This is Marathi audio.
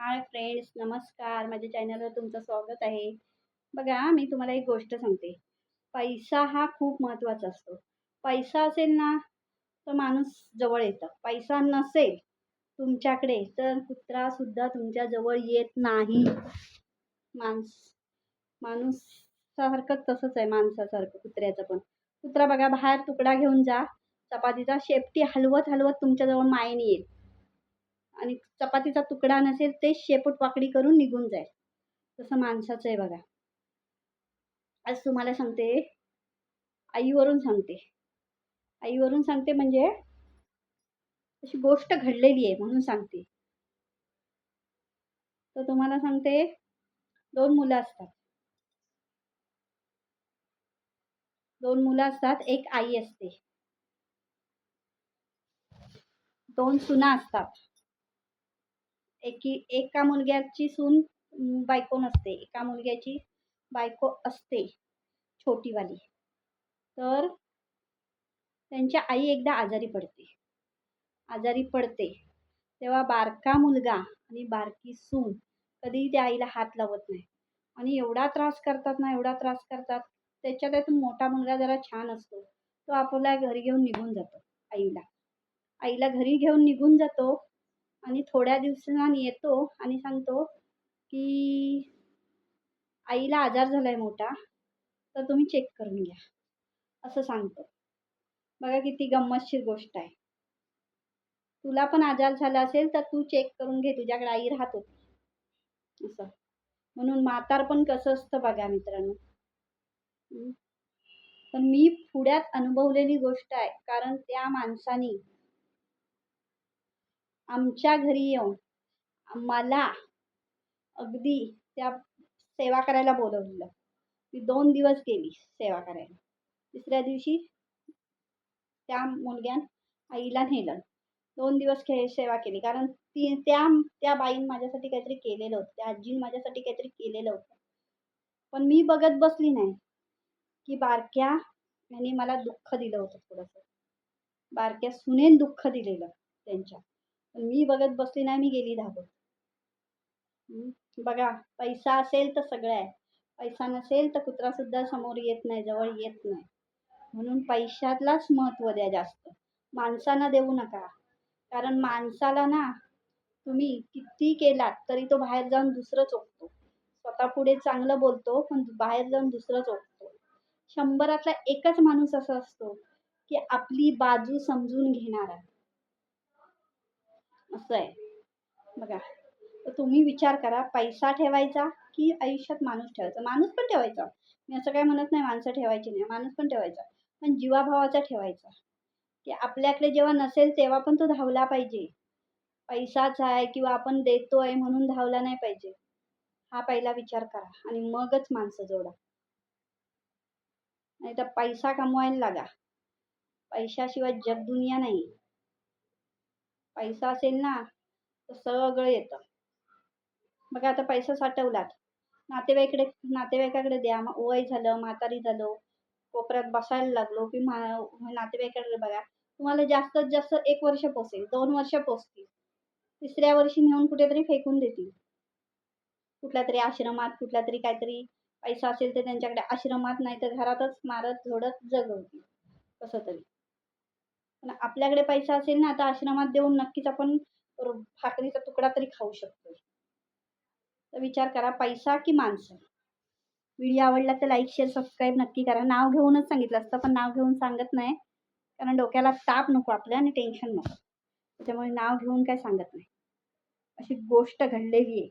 हाय फ्रेंड्स नमस्कार. माझ्या चॅनलवर तुमचं स्वागत आहे. बघा मी तुम्हाला एक गोष्ट सांगते. पैसा हा खूप महत्त्वाचा असतो. पैसा असेल ना तर माणूस जवळ येतं. पैसा नसेल तुमच्याकडे तर कुत्रासुद्धा तुमच्या जवळ येत नाही. माणस माणूसासारखं तसंच आहे माणसासारखं कुत्र्याचं पण. कुत्रा बघा बाहेर तुकडा घेऊन जा. चपातीचा शेपटी हलवत हलवत तुमच्याजवळ मायेने येईल. आणि चपातीचा तुकडा नसेल ते शेपूट वाकडी करून निघून जाईल. तसं माणसाचं आहे बघा. आज तुम्हाला सांगते आईवरून सांगते. आईवरून सांगते म्हणजे अशी गोष्ट घडलेली आहे म्हणून सांगते. तर तुम्हाला सांगते दोन मुलं असतात. दोन मुलं असतात एक आई असते. दोन सुना असतात. एकी एका मुलग्याची सून बायको नसते. एका मुलग्याची बायको असते छोटीवाली. तर त्यांच्या आई एकदा आजारी पडते. आजारी पडते. तेव्हा बारका मुलगा आणि बारकी सून कधीही त्या आईला हात लावत नाही. आणि एवढा त्रास करतात ना एवढा त्रास करतात त्याच्यातून मोठा मुलगा जरा छान असतो. तो आपल्या घरी घेऊन निघून जातो आईला. आईला घरी घेऊन निघून जातो. आणि थोड्या दिवसांनी येतो आणि सांगतो की आईला आजार झाला आहे मोठा तर तुम्ही चेक करून घ्या. असं सांगतो. बघा किती गंमतशीर गोष्ट आहे. तुला पण आजार झाला असेल तर तू चेक करून घे तुझ्याकडे आई राहतो. असं. म्हणून म्हातार पण कसं असतं बघा मित्रांनो. पण मी पुढ्यात अनुभवलेली गोष्ट आहे कारण त्या माणसानी आमच्या घरी येऊन मला अगदी त्या सेवा करायला बोलवलेलं मी दोन दिवस गेली सेवा करायला. तिसऱ्या दिवशी त्या मुलग्यान आईला नेलं. दोन दिवस खे सेवा केली. कारण ती त्या त्या बाईन माझ्यासाठी काहीतरी केलेलं होतं. त्या आजीनं माझ्यासाठी काहीतरी केलेलं होतं. पण मी बघत बसली नाही. की बारक्या यांनी मला दुःख दिलं होतं थोडंसं. बारक्या सुनेन दुःख दिलेलं त्यांच्या. मी बघत बसली नाही मी गेली धावत. बघा पैसा असेल तर सगळं आहे. पैसा नसेल तर कुत्रासुद्धा समोर येत नाही जवळ येत नाही. म्हणून पैशातलाच महत्त्व द्या जास्त. माणसांना देऊ नका. कारण माणसाला ना तुम्ही किती केलात तरी तो बाहेर जाऊन दुसरं चोखतो स्वतः पुढे चांगलं बोलतो पण बाहेर जाऊन दुसरं चोखतो शंभरातला एकच माणूस असा असतो की आपली बाजू समजून घेणारा. असं आहे. बघा तर तुम्ही विचार करा पैसा ठेवायचा की आयुष्यात माणूस ठेवायचा? माणूस पण ठेवायचा. मी असं काय म्हणत नाही माणसं ठेवायची नाही माणूस पण ठेवायचा. पण जीवाभावाचा ठेवायचा. की आपल्याकडे जेव्हा नसेल तेव्हा पण तो धावला पाहिजे. पैसाच आहे किंवा आपण देतो आहे म्हणून धावला नाही पाहिजे. हा पहिला विचार करा आणि मगच माणसं जोडा. नाही तर पैसा कमवायला लागा. पैशाशिवाय जगदुनिया नाही. पैसा असेल ना तर सगळं येतं. बघा आता पैसा साठवलात. नातेवाईकडे नातेवाईकाकडे द्या. वय झालं म्हातारी झालो कोपऱ्यात बसायला लागलो की मा नातेवाईकाकडे बघा. तुम्हाला जास्तीत जास्त एक वर्ष पोसेल दोन वर्ष पोचतील. तिसऱ्या वर्षी नेऊन कुठेतरी फेकून देतील. कुठल्या तरी आश्रमात कुठल्या तरी काहीतरी पैसा असेल तर त्यांच्याकडे आश्रमात नाही तर घरातच मारत झोडत जगवतील. कसं तरी. आपल्याकडे पैसा असेल ना तर आश्रमात देऊन नक्कीच आपण भाकरीचा तुकडा तरी खाऊ शकतो. तर विचार करा पैसा की माणसं? व्हिडिओ आवडला तर लाईक शेअर सबस्क्राईब नक्की करा. नाव घेऊनच सांगितलं असतं पण नाव घेऊन सांगत नाही. कारण डोक्याला ताप नको आपल्या आणि टेन्शन नको. त्याच्यामुळे नाव घेऊन काय सांगत नाही. अशी गोष्ट घडलेली आहे.